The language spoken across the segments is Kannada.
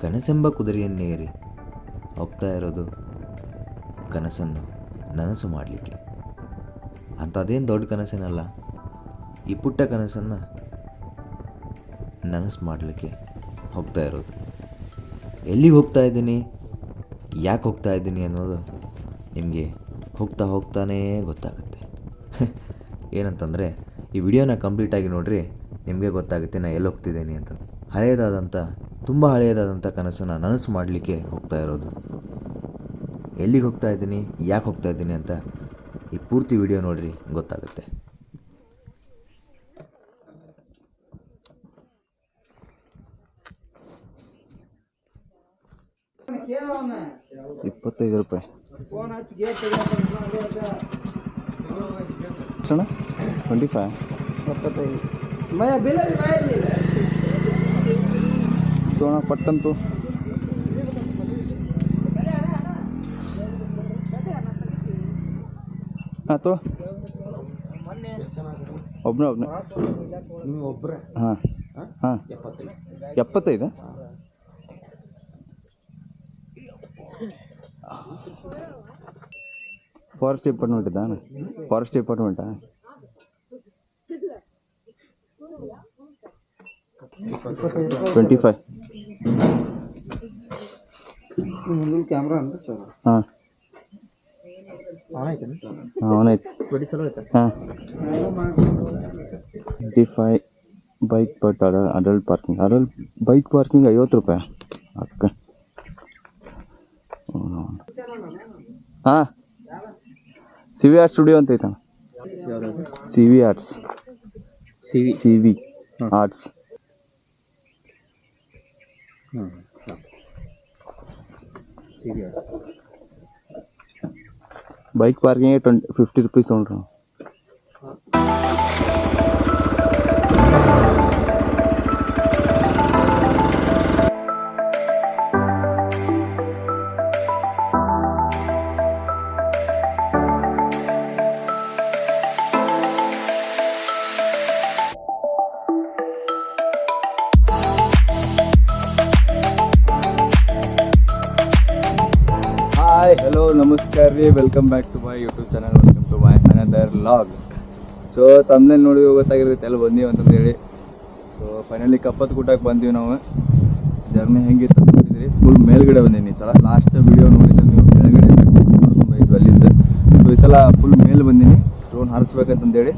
ಕನಸೆಂಬ ಕುದುರೆಯನ್ನೇರಿ ಹೋಗ್ತಾ ಇರೋದು ಕನಸನ್ನು ನನಸು ಮಾಡಲಿಕ್ಕೆ. ಅಂಥದ್ದೇನು ದೊಡ್ಡ ಕನಸೇನಲ್ಲ, ಈ ಪುಟ್ಟ ಕನಸನ್ನು ನನಸು ಮಾಡಲಿಕ್ಕೆ ಹೋಗ್ತಾ ಇರೋದು. ಎಲ್ಲಿಗೆ ಹೋಗ್ತಾ ಇದ್ದೀನಿ, ಯಾಕೆ ಹೋಗ್ತಾ ಇದ್ದೀನಿ ಅನ್ನೋದು ನಿಮಗೆ ಹೋಗ್ತಾ ಹೋಗ್ತಾನೇ ಗೊತ್ತಾಗುತ್ತೆ. ಏನಂತಂದರೆ, ಈ ವಿಡಿಯೋನ ಕಂಪ್ಲೀಟಾಗಿ ನೋಡಿರಿ, ನಿಮಗೆ ಗೊತ್ತಾಗುತ್ತೆ ನಾನು ಎಲ್ಲಿ ಹೋಗ್ತಿದ್ದೀನಿ ಅಂತ. ಹಳೆಯದಾದಂಥ ತುಂಬ ಹಳೆಯದಾದಂಥ ಕನಸನ್ನು ನನಸು ಮಾಡಲಿಕ್ಕೆ ಹೋಗ್ತಾ ಇರೋದು. ಎಲ್ಲಿಗೆ ಹೋಗ್ತಾ ಇದ್ದೀನಿ, ಯಾಕೆ ಹೋಗ್ತಾ ಇದ್ದೀನಿ ಅಂತ ಈ ಪೂರ್ತಿ ವಿಡಿಯೋ ನೋಡಿರಿ, ಗೊತ್ತಾಗುತ್ತೆ. ಇಪ್ಪತ್ತೈದು ರೂಪಾಯಿ. ಟ್ವೆಂಟಿ ಫೈವ್ ಎಪ್ಪತ್ತೈದು ತೋಣ ಪಟ್ಟಂತು. ಹಾಂ ತೋ. ಒಬ್ಬನೇ ಒಬ್ಬನೇ ಒಬ್ಬರೇ ಹಾಂ. ಹಾಂ? ಎಪ್ಪತ್ತೈದು? ಎಪ್ಪತ್ತೈದು ಫಾರೆಸ್ಟ್ ಡಿಪಾರ್ಟ್ಮೆಂಟ್ ಇದ್ದಾನೆ ಫಾರೆಸ್ಟ್ ಡಿಪಾರ್ಟ್ಮೆಂಟಾ ಟ್ವೆಂಟಿ ಫೈವ್ ಮುಂದಿನ ಕ್ಯಾಮ್ರಾ ಅಂದ್ರೆ ಚಲೋ. ಹಾಂ. ಅವನೈತಿ ಹಾಂ ಟ್ವೆಂಟಿ ಫೈವ್ ಬೈಕ್ ಬಟ್ ಅಡ adult parking adult bike parking ಐವತ್ತು ರೂಪಾಯಿ. ಅಕ್ಕ. ಹಾಂ. ಸಿ ವಿ ಆರ್ಟ್ ಸ್ಟುಡಿಯೋ ಅಂತ ಐತಣ್ಣ C V arts C V C V arts C V bike parking twenty fifty rupees hi hello ನಮಸ್ಕಾರ ರೀ welcome back to my YouTube channel welcome to my another vlog so ತಮ್ಮಲ್ಲಿ ನೋಡಿ ಗೊತ್ತಾಗಿರ್ತೈತೆ. ಎಲ್ಲ ಬಂದೀವಿ ಅಂತಂದು ಹೇಳಿ. ಸೊ ಫೈನಲಿ ಕಪ್ಪತ್ತು ಕೂಟಕ್ಕೆ ಬಂದೀವಿ ನಾವು. ಜರ್ನಿ ಹೆಂಗಿತ್ತು ಫುಲ್ ಮೇಲ್ಗಡೆ ಬಂದೀನಿ ಸಲ. ಲಾಸ್ಟ್ ವಿಡಿಯೋ ನೋಡಿದ್ರೆ ನೀವು ಕೆಳಗಡೆ ಮಾಡ್ಕೊಂಡು ಇದ್ವಿ ಅಲ್ಲಿಂದ. ಸೊ ಈ ಸಲ ಫುಲ್ ಮೇಲೆ ಬಂದೀನಿ. ಡ್ರೋನ್ ಹಾರಿಸ್ಬೇಕಂತಂದೇಳಿ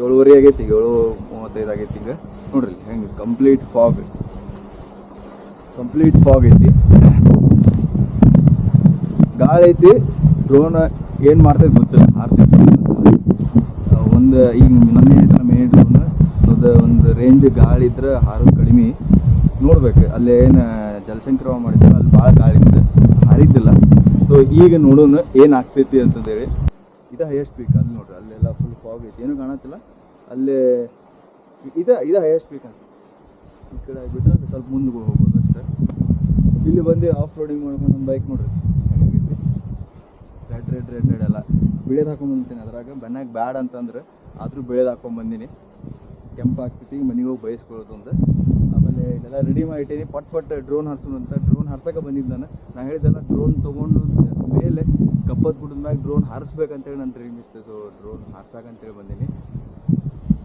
ಏಳುವರೆ ಆಗೈತಿ ಈಗ. ಏಳು ಮೂವತ್ತೈದು ಆಗೈತಿ ಈಗ. ನೋಡ್ರಿ ಹೆಂಗೆ ಕಂಪ್ಲೀಟ್ ಫಾಗ್ ಕಂಪ್ಲೀಟ್ ಫಾಗ್ ಐತಿ. ಗಾಳಿ ಐತಿ ಡ್ರೋನ್ ಏನು ಮಾಡ್ತೈತೆ ಗೊತ್ತಿಲ್ಲ. ಹಾರ್ತೈತಿ ಒಂದು ಈಗ ನಮ್ಮ ಏನು ಮೇನ್ ಡ್ರೋನ್ ಅದು ಒಂದು ರೇಂಜ್ ಗಾಳಿ ಇದ್ರೆ ಹಾರು ಕಡಿಮೆ. ನೋಡ್ಬೇಕು. ಅಲ್ಲಿ ಏನು ಜಲಶಂಕರ ಮಾಡಿದ್ರು ಅಲ್ಲಿ ಭಾಳ ಗಾಳಿ ಇದೆ. ಹಾರಿದ್ದಿಲ್ಲ. ಸೊ ಈಗ ನೋಡೋಣ ಏನು ಆಗ್ತೈತಿ ಅಂತಂದೇಳಿ. ಇದು ಹೈಯೆಸ್ಟ್ ಪೀಕ್ ಅಲ್ಲಿ ನೋಡ್ರಿ. ಅಲ್ಲೆಲ್ಲ ಫುಲ್ ಫಾಗ್ ಐತಿ. ಏನು ಕಾಣತ್ತಿಲ್ಲ. ಅಲ್ಲೇ ಇದು ಇದು ಹೈಯೆಸ್ಟ್ ಪೀಕ್ ಅಂತ. ಈ ಕಡೆ ಆಗಿಬಿಟ್ರೆ ಸ್ವಲ್ಪ ಮುಂದೆ ಹೋಗ್ಬೋದು ಅಷ್ಟೇ. ಇಲ್ಲಿ ಬಂದು ಆಫ್ ರೋಡಿಂಗ್ ಮಾಡ್ಕೊಂಡು ಒಂದು ಬೈಕ್ ನೋಡ್ರಿ. ರೆಡ್ ರೆಡ್ ರೆಡ್ ರೆಡ್ ಎಲ್ಲ ಹಾಕೊಂಡ್ ಹಾಕೊಂಡ್ಬಂದಿನಿ ಅದ್ರಾಗ. ಬನ್ನಾಗ ಬ್ಯಾಡ್ ಅಂತಂದ್ರೆ ಆದರೂ ಬಿಳಿದು ಹಾಕೊಂಡ್ಬಂದಿನಿ ಕೆಂಪು ಆಗ್ತೈತಿ ಮನೆಗೆ ಹೋಗಿ ಬಯಸ್ಕೊಳ್ಳೋದು ಅಂತ. ಆಮೇಲೆ ಇಲ್ಲೆಲ್ಲ ರೆಡಿ ಮಾಡಿಟ್ಟೀನಿ. ಪಟ್ ಪಟ್ ಡ್ರೋನ್ ಹಾರ್ಸೋಣ ಅಂತ. ಡ್ರೋನ್ ಹಾರ್ಸಕ್ಕೆ ಬಂದಿದ್ದು ನಾನು. ನಾ ಹೇಳಿದ್ದೆಲ್ಲ ಡ್ರೋನ್ ತೊಗೊಂಡು ಮೇಲೆ ಕಪ್ಪತ್ತು ಗುಡ್ಡದ ಮ್ಯಾಗ ಡ್ರೋನ್ ಹಾರಿಸ್ಬೇಕಂತೇಳಿ ನನ್ನ ಡ್ರೀಮ್ ಇತ್ತು. ಸೊ ಡ್ರೋನ್ ಹಾರ್ಸಕ್ಕಂತೇಳಿ ಬಂದೀನಿ.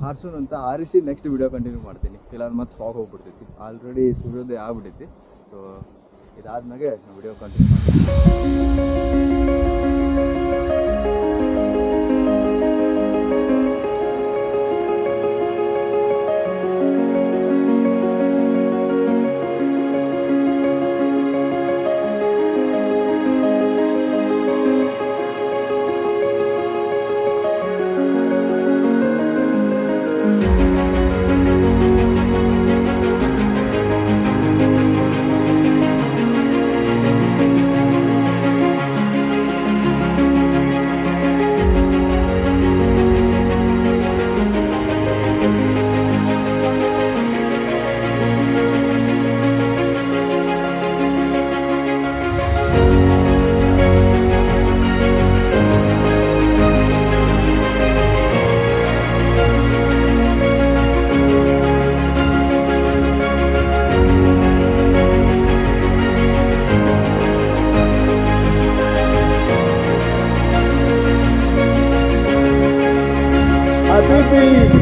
ಹಾರ್ಸೋಣ ಅಂತ ಹಾರಿಸಿ ನೆಕ್ಸ್ಟ್ ವಿಡಿಯೋ ಕಂಟಿನ್ಯೂ ಮಾಡ್ತೀನಿ. ಇಲ್ಲ ಮತ್ತೆ ಫಾಗ್ ಹೋಗ್ಬಿಡ್ತೈತಿ. ಆಲ್ರೆಡಿ ಸೂರ್ಯೋದಯ ಆಗ್ಬಿಟ್ಟೈತಿ ಸೊ ಇದಾದ್ಮೇಲೆ ವಿಡಿಯೋ ಕಂಟಿನ್ಯೂ ಮಾಡ್ತೀನಿ.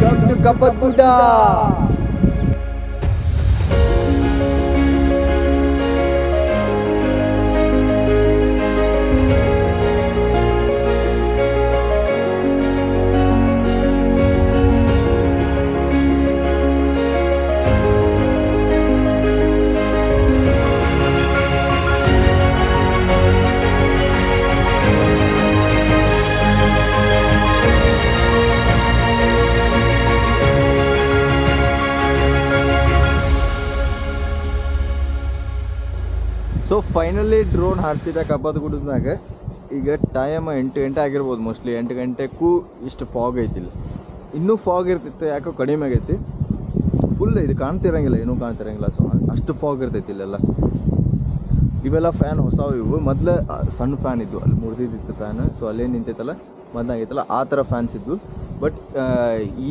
Up come to Kappat finally drone ಹಾರಿಸಿದ ಕಬ್ಬದ ಗುಡ್ಡದ ಮ್ಯಾಗ ಈಗ ಟೈಮ್ ಎಂಟು ಗಂಟೆ ಆಗಿರ್ಬೋದು ಮೋಸ್ಟ್ಲಿ ಎಂಟು ಗಂಟೆಗೂ ಇಷ್ಟು ಫಾಗ್ ಐತಿಲ್ಲ. ಇನ್ನೂ ಫಾಗ್ ಇರ್ತಿತ್ತು ಯಾಕೋ ಕಡಿಮೆ ಆಗೈತಿ. ಫುಲ್ ಇದು ಕಾಣ್ತಿರಂಗಿಲ್ಲ, ಏನೂ ಕಾಣ್ತಿರಂಗಿಲ್ಲ. ಸೊ ಅಷ್ಟು ಫಾಗ್ ಇರ್ತೈತಿ ಇಲ್ಲೆಲ್ಲ. ಇವೆಲ್ಲ ಫ್ಯಾನ್ ಹೊಸವು ಇವು. ಮೊದಲ ಸಣ್ಣ ಫ್ಯಾನ್ ಇದ್ವು. ಅಲ್ಲಿ ಮುರಿದಿದ್ದಿತ್ತು ಫ್ಯಾನ್ ಸೊ ಅಲ್ಲೇ ನಿಂತೈತಲ್ಲ ಮೊದಲಾಗೈತಲ್ಲ ಆ ಥರ ಫ್ಯಾನ್ಸ್ ಇದ್ವು. ಬಟ್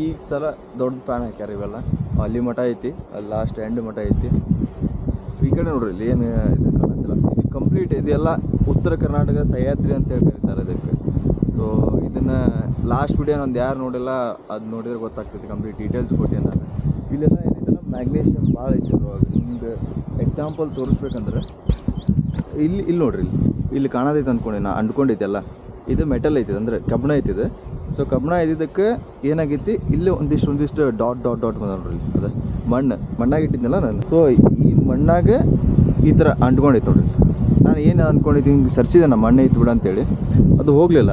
ಈ ಸಲ ದೊಡ್ಡ ಫ್ಯಾನ್ ಹಾಕ್ಯಾರ ಇವೆಲ್ಲ. ಅಲ್ಲಿ ಮಠ ಐತಿ, ಅಲ್ಲಿ ಲಾಸ್ಟ್ ಎಂಡ್ ಮಠ ಐತಿ. ಈ ಕಡೆ ನೋಡ್ರಿ, ಇಲ್ಲಿ ಏನು ಕಂಪ್ಲೀಟ್ ಇದೆಲ್ಲ ಉತ್ತರ ಕರ್ನಾಟಕ ಸಹ್ಯಾದ್ರಿ ಅಂತ ಹೇಳಿ ಕರೀತಾರೆ ಅದಕ್ಕೆ ಸೊ ಇದನ್ನು ಲಾಸ್ಟ್ ವಿಡಿಯೋ ನಂದು ಯಾರು ನೋಡಿಲ್ಲ, ಅದು ನೋಡಿದ್ರೆ ಗೊತ್ತಾಗ್ತೈತಿ ಕಂಪ್ಲೀಟ್ ಡೀಟೇಲ್ಸ್ ಕೊಟ್ಟೆ ನಾನು. ಇಲ್ಲೆಲ್ಲ ಏನೈತಲ್ಲ ಮ್ಯಾಗ್ನೇಷಿಯಮ್ ಭಾಳ ಅದ್ರೊಳಗೆ ನಿಮ್ಗೆ ಎಕ್ಸಾಂಪಲ್ ತೋರಿಸ್ಬೇಕಂದ್ರೆ, ಇಲ್ಲಿ ಇಲ್ಲಿ ನೋಡ್ರಿ, ಇಲ್ಲಿ. ಇಲ್ಲಿ ಕಾಣೋದೈತೆ ಅಂದ್ಕೊಂಡೆ ನಾನು ಅಂದ್ಕೊಂಡಿದ್ದೆಲ್ಲ ಇದು ಮೆಟಲ್ ಐತಿದೆ ಅಂದರೆ ಕಬ್ಬಣ ಐತಿದೆ ಸೊ ಕಬ್ಬಣ ಇದ್ದಿದ್ದಕ್ಕೆ ಏನಾಗೈತಿ, ಇಲ್ಲಿ ಒಂದಿಷ್ಟು ಒಂದಿಷ್ಟು ಡಾಟ್ ಡಾಟ್ ಡಾಟ್ ಬಂದ ನೋಡ್ರಿ ಅದು ಮಣ್ಣು, ಮಣ್ಣಾಗ ಇಟ್ಟಿದ್ನಲ್ಲ ನಾನು. ಸೊ ಈ ಮಣ್ಣಾಗ ಈ ಥರ ಅಂಟ್ಕೊಂಡೈತೆ ನೋಡ್ರಿ ನಾನು ಏನು ಅಂದ್ಕೊಂಡಿದ್ದೀನಿ ಹಿಂಗೆ ಸರ್ಸಿದೆ ನಮ್ಮ ಮಣ್ಣು ಇತ್ತು ಬಿಡ ಅಂತೇಳಿ. ಅದು ಹೋಗಲಿಲ್ಲ.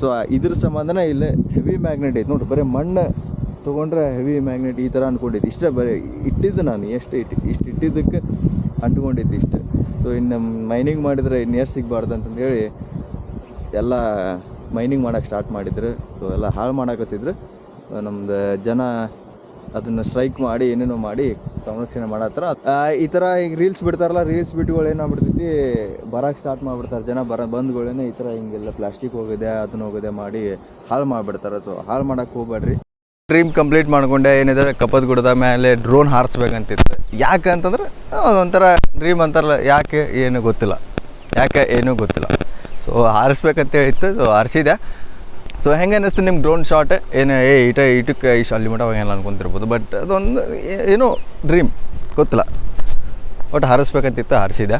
ಸೊ ಇದ್ರ ಸಂಬಂಧನೇ ಇಲ್ಲೇ ಹೆವಿ ಮ್ಯಾಗ್ನೆಟ್ ಐತೆ ನೋಡಿ ಬರೀ ಮಣ್ಣು ತೊಗೊಂಡ್ರೆ ಹೆವಿ ಮ್ಯಾಗ್ನೆಟ್ ಈ ಥರ ಅಂದ್ಕೊಂಡಿದ್ದು ಇಷ್ಟೇ ಬರೀ ಇಟ್ಟಿದ್ದು ನಾನು, ಎಷ್ಟು ಇಟ್ಟು, ಇಷ್ಟು ಇಟ್ಟಿದ್ದಕ್ಕೆ ಅಂಟ್ಕೊಂಡಿದ್ದು ಇಷ್ಟು. ಸೊ ಇನ್ನು ಮೈನಿಂಗ್ ಮಾಡಿದರೆ ಎಷ್ಟು ಸಿಗಬಾರ್ದು ಅಂತಂದೇಳಿ ಎಲ್ಲ ಮೈನಿಂಗ್ ಮಾಡೋಕ್ಕೆ ಸ್ಟಾರ್ಟ್ ಮಾಡಿದ್ರು. ಸೊ ಎಲ್ಲ ಹಾಳು ಮಾಡಕತ್ತಿದ್ರು. ನಮ್ದು ಜನ ಅದನ್ನು ಸ್ಟ್ರೈಕ್ ಮಾಡಿ ಏನೇನೋ ಮಾಡಿ ಸಂರಕ್ಷಣೆ ಮಾಡೋ ಆ, ಈ ಥರ ಈಗ ರೀಲ್ಸ್ ಬಿಡ್ತಾರಲ್ಲ ರೀಲ್ಸ್ ಬಿಟ್ಗಳು ಏನಾಗ್ಬಿಡ್ತೈತಿ ಬರೋಕ್ಕೆ ಸ್ಟಾರ್ಟ್ ಮಾಡಿಬಿಡ್ತಾರೆ ಜನ ಬರ ಬಂದ್ಗಳೇನೆ ಈ ಥರ ಹಿಂಗೆಲ್ಲ ಪ್ಲಾಸ್ಟಿಕ್ ಹೋಗಿದೆ ಅದನ್ನ ಹೋಗಿದೆ ಮಾಡಿ ಹಾಳು ಮಾಡಿಬಿಡ್ತಾರೆ. ಸೊ ಹಾಳು ಮಾಡಕ್ಕೆ ಹೋಗ್ಬೇಡ್ರಿ. ಡ್ರೀಮ್ ಕಂಪ್ಲೀಟ್ ಮಾಡ್ಕೊಂಡೆ ಏನಿದೆ ಕಪ್ಪದ ಗುಡದ ಮೇಲೆ ಡ್ರೋನ್ ಹಾರಿಸ್ಬೇಕಂತಿತ್ತು. ಯಾಕೆ ಅಂತಂದ್ರೆ ಒಂಥರ ಡ್ರೀಮ್ ಅಂತಾರಲ್ಲ ಯಾಕೆ ಏನು ಗೊತ್ತಿಲ್ಲ. ಯಾಕೆ ಏನೂ ಗೊತ್ತಿಲ್ಲ. ಸೊ ಹಾರಿಸ್ಬೇಕಂತ ಹೇಳಿತ್ತು ಸೊ ಹಾರಿಸಿದೆ ಸೊ ಹೆಂಗೆ ಅನ್ನಿಸ್ತು ನಿಮ್ಗೆ ಡ್ರೋನ್ ಶಾಟ್ ಏನು, ಏ ಇಟ ಇಟಕ್ಕೆ ಇಷ್ಟು ಅಲ್ಲಿ ಮಟ್ಟ ಅವಾಗೆಲ್ಲ ಅನ್ಕೊಂತಿರ್ಬೋದು ಬಟ್ ಅದೊಂದು ಏನೋ ಡ್ರೀಮ್ ಗೊತ್ತಿಲ್ಲ. ಒಟ್ಟು ಹಾರಿಸ್ಬೇಕಂತಿತ್ತು, ಹಾರಿಸಿದೆ.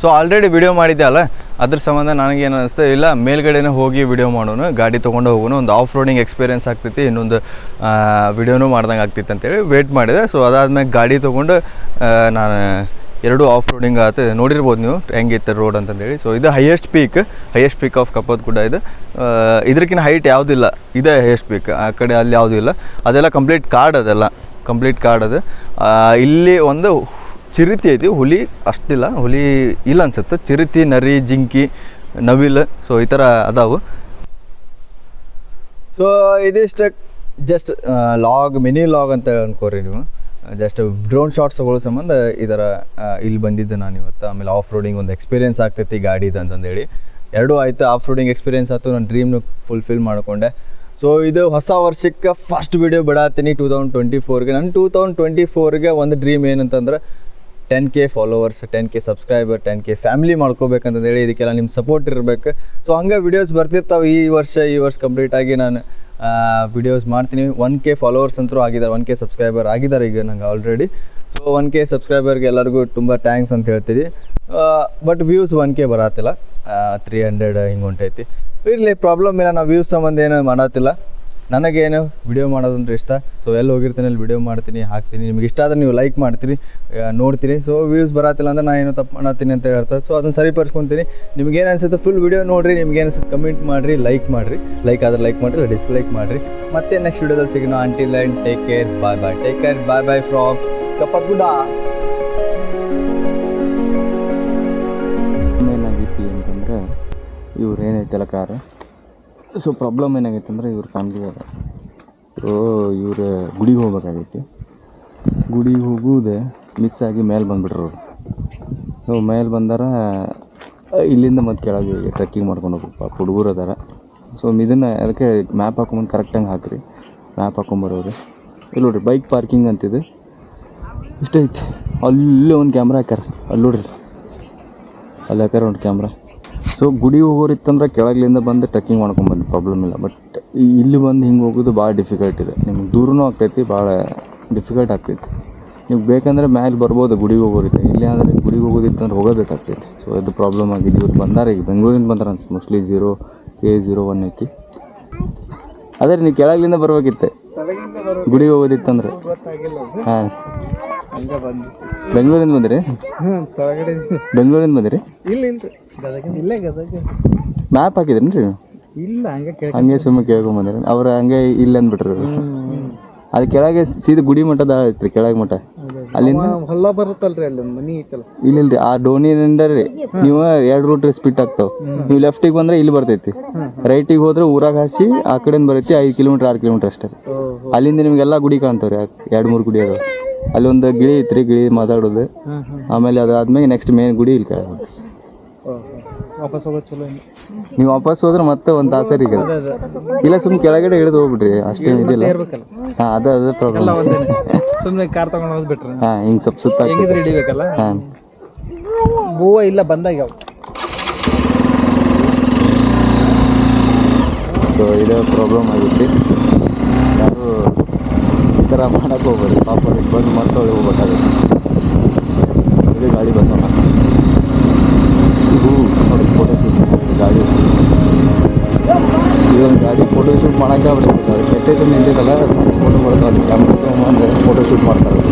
ಸೊ ಆಲ್ರೆಡಿ ವಿಡಿಯೋ ಮಾಡಿದ್ದೆ ಅಲ್ಲ? ಅದ್ರ ಸಂಬಂಧ ನನಗೇನು ಅನಿಸ್ತು? ಇಲ್ಲ, ಮೇಲ್ಗಡೆನೇ ಹೋಗಿ ವಿಡಿಯೋ ಮಾಡೋನು, ಗಾಡಿ ತೊಗೊಂಡು ಹೋಗೋನು, ಒಂದು ಆಫ್ ರೋಡಿಂಗ್ ಎಕ್ಸ್ಪೀರಿಯನ್ಸ್ ಆಗ್ತೈತಿ ಇನ್ನೊಂದು ವಿಡಿಯೋನೂ ಮಾಡ್ದಂಗೆ ಆಗ್ತಿತ್ತು ಅಂತೇಳಿ ವೇಟ್ ಮಾಡಿದೆ. ಸೊ ಅದಾದ್ಮೇಲೆ ಗಾಡಿ ತೊಗೊಂಡು ನಾನು ಎರಡು ಆಫ್ ರೋಡಿಂಗ್ ಆತ. ನೋಡಿರ್ಬೋದು ನೀವು ಹೆಂಗಿತ್ತು ರೋಡ್ ಅಂತಂದೇಳಿ. ಸೊ ಇದು highest peak highest peak of ಕಪ್ಪದ ಗುಡ್ಡ ಇದು. ಇದಕ್ಕಿಂತ ಹೈಟ್ ಯಾವುದಿಲ್ಲ. ಇದೇ ಹೈಯೆಸ್ಟ್ ಪೀಕ್ ಆ ಕಡೆ ಅಲ್ಲಿ ಯಾವುದೂ ಇಲ್ಲ. ಅದೆಲ್ಲ ಕಂಪ್ಲೀಟ್ ಕಾಡ್ ಅದೆಲ್ಲ. ಕಂಪ್ಲೀಟ್ ಕಾಡ್ ಅದು. ಇಲ್ಲಿ ಒಂದು ಚಿರಿತಿ ಐತಿ. ಹುಲಿ ಅಷ್ಟಿಲ್ಲ. ಹುಲಿ ಇಲ್ಲ ಅನ್ಸುತ್ತೆ. ಚಿರಿತಿ, ನರಿ, ಜಿಂಕಿ, ನವಿಲ್. ಸೊ ಈ ಥರ ಅದಾವು. ಸೊ ಇದಿಷ್ಟು ಜಸ್ಟ್ ಲಾಗ್ ಮಿನಿ ಲಾಗ್ ಅಂತ ಅನ್ಕೋರಿ ನೀವು. ಜಸ್ಟ್ ಡ್ರೋನ್ ಶಾಟ್ಸ್ ತಗೊಳ್ಳೋ ಸಂಬಂಧ ಥರ ಇಲ್ಲಿ ಬಂದಿದ್ದೆ ನಾನು ಇವತ್ತು. ಆಮೇಲೆ ಆಫ್ ರೋಡಿಂಗ್ ಒಂದು ಎಕ್ಸ್ಪೀರಿಯೆನ್ಸ್ ಆಗ್ತೈತಿ ಗಾಡಿದು ಅಂತಂದೇಳಿ. ಎರಡೂ ಆಯಿತು ಆಫ್ ರೋಡಿಂಗ್ ಎಕ್ಸ್ಪೀರಿಯೆನ್ಸ್ ಆಯ್ತು ನನ್ನ ಡ್ರೀಮ್ನು ಫುಲ್ಫಿಲ್ ಮಾಡಿಕೊಂಡೆ. ಸೊ ಇದು ಹೊಸ ವರ್ಷಕ್ಕೆ ಫಸ್ಟ್ ವಿಡಿಯೋ ಬಿಡಾತೀನಿ ಟೂ ತೌಸಂಡ್ ಟ್ವೆಂಟಿ ಫೋರ್ಗೆ ನನ್ನ ಟೂ ತೌಸಂಡ್ ಟ್ವೆಂಟಿ ಫೋರ್ಗೆ ಒಂದು ಡ್ರೀಮ್ ಏನಂತಂದ್ರೆ ten K followers ten K subscriber ten K family ಮಾಡ್ಕೋಬೇಕಂತಂದೇಳಿ ಇದಕ್ಕೆಲ್ಲ ನಿಮ್ಮ ಸಪೋರ್ಟ್ ಇರಬೇಕು. ಸೊ ಹಂಗೆ ವಿಡಿಯೋಸ್ ಬರ್ತಿರ್ತಾವೆ ಈ ವರ್ಷ ಈ ವರ್ಷ ಕಂಪ್ಲೀಟಾಗಿ ನಾನು ವಿಡಿಯೋಸ್ ಮಾಡ್ತೀನಿ. ಒನ್ ಕೆ ಫಾಲೋವರ್ಸ್ ಅಂತೂ ಆಗಿದ್ದಾರೆ. ಒನ್ ಕೆ ಸಬ್ಸ್ಕ್ರೈಬರ್ ಆಗಿದ್ದಾರೆ ಈಗ ನಂಗೆ ಆಲ್ರೆಡಿ ಸೊ ಒನ್ ಕೆ ಸಬ್ಸ್ಕ್ರೈಬರ್ಗೆ ಎಲ್ಲರಿಗೂ ತುಂಬ ಥ್ಯಾಂಕ್ಸ್ ಅಂತ ಹೇಳ್ತೀವಿ. ಬಟ್ ವ್ಯೂಸ್ ಒನ್ ಕೆ ಬರತ್ತಿಲ್ಲ. ತ್ರೀ ಹಂಡ್ರೆಡ್ ಹಿಂಗೆ ಹೊಂಟೈತಿ ಇರಲಿ ಪ್ರಾಬ್ಲಮ್ ಇಲ್ಲ. ನಾವು ವ್ಯೂಸ್ ಸಂಬಂಧ ಏನೂ ಮಾಡತ್ತಿಲ್ಲ. ನನಗೇನು ವಿಡಿಯೋ ಮಾಡೋದಂದ್ರೆ ಇಷ್ಟ. ಸೊ ಎಲ್ಲಿ ಹೋಗಿರ್ತೀನಿ, ಅಲ್ಲಿ ವಿಡಿಯೋ ಮಾಡ್ತೀನಿ, ಹಾಕ್ತೀನಿ. ನಿಮ್ಗೆ ಇಷ್ಟ ಆದರೆ ನೀವು ಲೈಕ್ ಮಾಡ್ತೀರಿ ನೋಡ್ತೀರಿ. ಸೊ ವ್ಯೂಸ್ ಬರತ್ತಿಲ್ಲ ಅಂದ್ರೆ ನಾನು ಏನೋ ತಪ್ಪು ಮಾಡತ್ತೀನಿ ಅಂತ ಹೇಳ್ತಾರೆ. ಸೊ ಅದನ್ನು ಸರಿಪಡಿಸ್ಕೊತೀನಿ. ನಿಮ್ಗೆ ಏನು ಅನ್ಸುತ್ತೆ ಫುಲ್ ವಿಡಿಯೋ ನೋಡಿರಿ, ನಿಮ್ಗೆ ಏನಿಸುತ್ತೆ ಕಮೆಂಟ್ ಮಾಡಿರಿ ಲೈಕ್ ಮಾಡಿರಿ. ಲೈಕ್ ಆದ್ರೆ ಲೈಕ್ ಮಾಡಿರಿ ಡಿಸ್ಲೈಕ್ ಮಾಡಿರಿ. ಮತ್ತೆ ನೆಕ್ಸ್ಟ್ ವಿಡಿಯೋದಲ್ಲಿ ಸಿಗೋಣ. ಆಂಟಿ line take care bye bye take care bye bye from Kappaguda ಏನಾಗಿತ್ತು ಅಂತಂದರೆ, ಇವ್ರು ಏನೈತಲ್ಲ ಕಾರು ಸೊ ಪ್ರಾಬ್ಲಮ್ ಏನಾಗೈತೆ ಅಂದರೆ ಇವ್ರ ಫ್ಯಾಮ್ಲಿ ಅದ ಓ ಇವ್ರು ಗುಡಿಗೆ ಹೋಗ್ಬೇಕಾಗೈತಿ. ಗುಡಿಗೆ ಹೋಗುವುದೇ ಮಿಸ್ ಆಗಿ ಮೇಲೆ ಬಂದುಬಿಟ್ರು ಅವರು. ಸೊ ಮೇಲೆ ಬಂದಾರ, ಇಲ್ಲಿಂದ ಮತ್ತೆ ಕೆಳಗೆ ಟ್ರೆಕ್ಕಿಂಗ್ ಮಾಡ್ಕೊಂಡು ಹೋಗ್ಬೇಕು. ಹುಡುಗರು ಅದಾರ. ಸೊ ಇದನ್ನು ಅದಕ್ಕೆ ಮ್ಯಾಪ್ ಹಾಕೊಂಬಂದು ಕರೆಕ್ಟಾಗಿ ಹಾಕ್ರಿ. ಮ್ಯಾಪ್ ಹಾಕೊಂಬರೋರು. ಇಲ್ಲಿ ನೋಡ್ರಿ ಬೈಕ್ ಪಾರ್ಕಿಂಗ್ ಅಂತಿದೆ. ಇಷ್ಟೈತಿ ಅಲ್ಲಿ ಒಂದು ಕ್ಯಾಮ್ರಾ ಹಾಕ್ಯಾರ. ಅಲ್ಲಿ ನೋಡ್ರಿ. ಅಲ್ಲಿ ಹಾಕ್ಯಾರ ಒಂದು ಕ್ಯಾಮ್ರಾ ಸೊ ಗುಡಿ ಹೋಗೋರಿತ್ತಂದ್ರೆ ಕೆಳಗಲಿಂದ ಬಂದು ಟ್ರೆಕ್ಕಿಂಗ್ ಮಾಡ್ಕೊಂಬಂದು ಪ್ರಾಬ್ಲಮ್ ಇಲ್ಲ. ಬಟ್ ಇಲ್ಲಿ ಬಂದು ಹಿಂಗೆ ಹೋಗೋದು ಭಾಳ ಡಿಫಿಕಲ್ಟ್ ಇದೆ. ನಿಮ್ಗೆ ದೂರನೂ ಆಗ್ತೈತಿ ಭಾಳ ಡಿಫಿಕಲ್ಟ್ ಆಗ್ತೈತಿ. ನೀವು ಬೇಕಂದ್ರೆ ಮ್ಯಾಲೆ ಬರ್ಬೋದು ಗುಡಿಗೆ ಹೋಗೋರಿದೆ ಇಲ್ಲಿ ಅಂದರೆ ಗುಡಿಗೆ ಹೋಗೋದಿತ್ತಂದ್ರೆ ಹೋಗಬೇಕಾಗ್ತೈತಿ. ಸೊ ಅದು ಪ್ರಾಬ್ಲಮ್ ಆಗಿದೆ. ಇವ್ರು ಬಂದಾರೆ ಈಗ. ಬೆಂಗಳೂರಿಂದ ಬಂದ್ರೆ ಅನ್ಸುತ್ತೆ. Mostly zero K zero one ಐತಿ ಅದೇ ನೀವು ಕೆಳಗಲಿಂದ ಬರ್ಬೇಕಿತ್ತೆ. ಗುಡಿಗೆ ಹೋಗೋದಿತ್ತಂದ್ರೆ. ಹಾಂ. ಬೆಂಗಳೂರಿಂದ ಬಂದಿರಿ? ಬೆಂಗಳೂರಿಂದ ಬಂದಿರಿ? ಇಲ್ಲ ಗದಗ? ಇಲ್ಲೇ ಗದಗ. ಮ್ಯಾಪ್ ಹಾಕಿದ್ರಿ ಇಲ್ಲ ಹಂಗೆ ಕೇಳ ಹಂಗೆ ಸುಮ್ಮನೆ ಕೇಳ್ಕೊಂಡ್ ಬಂದ್ರಿ ಅವ್ರ ಹಂಗೆ ಇಲ್ಲ ಅಂದ್ಬಿಟ್ರಿ. ಅದ್ ಕೆಳಗೆ ಸೀದ ಗುಡಿ ಮಠದ ಐತ್ರಿ ಕೆಳಗೆ ಮಠ. ಅಲ್ಲಿಂದ ಹೊಲ ಬರುತ್ತಲ್ರಿ ಅಲ್ಲಿ ಮನಿ ಐತಲ್ಲ. ಇಲ್ಲಿಲ್ರಿ ಆ ಡೋನಿನಿಂದ ರೀ. ನೀವು ಎರಡು ರೂಟ್ ಸ್ಪಿಟ್ ಆಗ್ತಾವ. ನೀವು ಲೆಫ್ಟಿಗೆ ಬಂದ್ರೆ ಇಲ್ಲಿ ಬರ್ತೈತಿ. ರೈಟಿಗೆ ಹೋದ್ರೆ ಊರಾಗ ಹಾಸಿ ಆ ಕಡೆಯಿಂದ ಬರೈತಿ ಐದು ಕಿಲೋಮೀಟರ್ ಆರು ಕಿಲೋಮೀಟರ್ ಅಷ್ಟೇ ಅಲ್ಲಿಂದ ನಿಮ್ಗೆಲ್ಲ ಗುಡಿ ಕಾಣ್ತಾವ್ರಿ ಎರಡು ಮೂರು ಗುಡಿ ಅದಾವ. ಅಲ್ಲಿ ಒಂದು ಗಿಳಿ ಐತ್ರಿ ಗಿಳಿ ಮಾತಾಡೋದು. ಆಮೇಲೆ ಅದಾದ್ಮೇಲೆ ನೆಕ್ಸ್ಟ್ ಮೇನ್ ಗುಡಿ ಇಲ್ಲಿ ವಾಪಸ್ ಹೋಗೋದು ಚಲೋ ಏನು? ನೀವು ವಾಪಸ್ ಹೋದ್ರೆ ಮತ್ತೆ ಒಂದು ತಾಸರಿ ಈಗ ಇಲ್ಲ ಸುಮ್ಮನೆ ಕೆಳಗಡೆ ಇಳಿದು ಹೋಗ್ಬಿಡ್ರಿ ಅಷ್ಟೇ ಇದಿಲ್ಲ. ಇರ್ಬೇಕಲ್ಲ. ಹಾಂ ಅದ ಅದ ಪ್ರಾಬ್ಲಮ್ ಒಂದೇನೆ ಸುಮ್ಮನೆ ಕಾರ್ ತಗೊಂಡು ಹೋದ್ ಬಿಟ್ರೆ. ಹಾಂ ಹಿಂಗೆ ಸ್ವಲ್ಪ ಸುತ್ತ ಹೆಂಗಿದ್ರೆ ಹಿಡಿಬೇಕಲ್ಲ? ಹಾಂ. ಹೂವ ಇಲ್ಲ ಬಂದಾಗ ಯಾವ? ಸೊ ಇದೇ ಪ್ರಾಬ್ಲಮ್ ಆಗಿತ್ತು ಯಾರು ಈ ಥರ ಮಾಡಕ್ಕೆ ಹೋಗ್ಬೋದು ಪಾಪ ಬಂದು ಮತ್ತೆ ಒಳಗೆ ಹೋಗ್ಬೇಕಾಗುತ್ತೆ. ಇದು ಗಾಡಿ ಬಸವಣ್ಣ. ನೋಡಿ ಫೋಟೋ ಶೂಟ್ ಗಾಡಿ ಇದೊಂದು ಗಾಡಿ ಫೋಟೋ ಶೂಟ್ ಮಾಡೋಕ್ಕೆ ಆಗ್ಬಿಡುತ್ತೆ ಅದು ಕೆಟ್ಟದ್ದು ನಿಂತಿದ್ದಲ್ಲ ಫೋಟೋ ಬರ್ತಾವೆ ಕ್ಯಾಮ್ರಾ ತೊಗೊಂಬಂದ್ರೆ ಫೋಟೋ ಶೂಟ್ ಮಾಡ್ತಾರೆ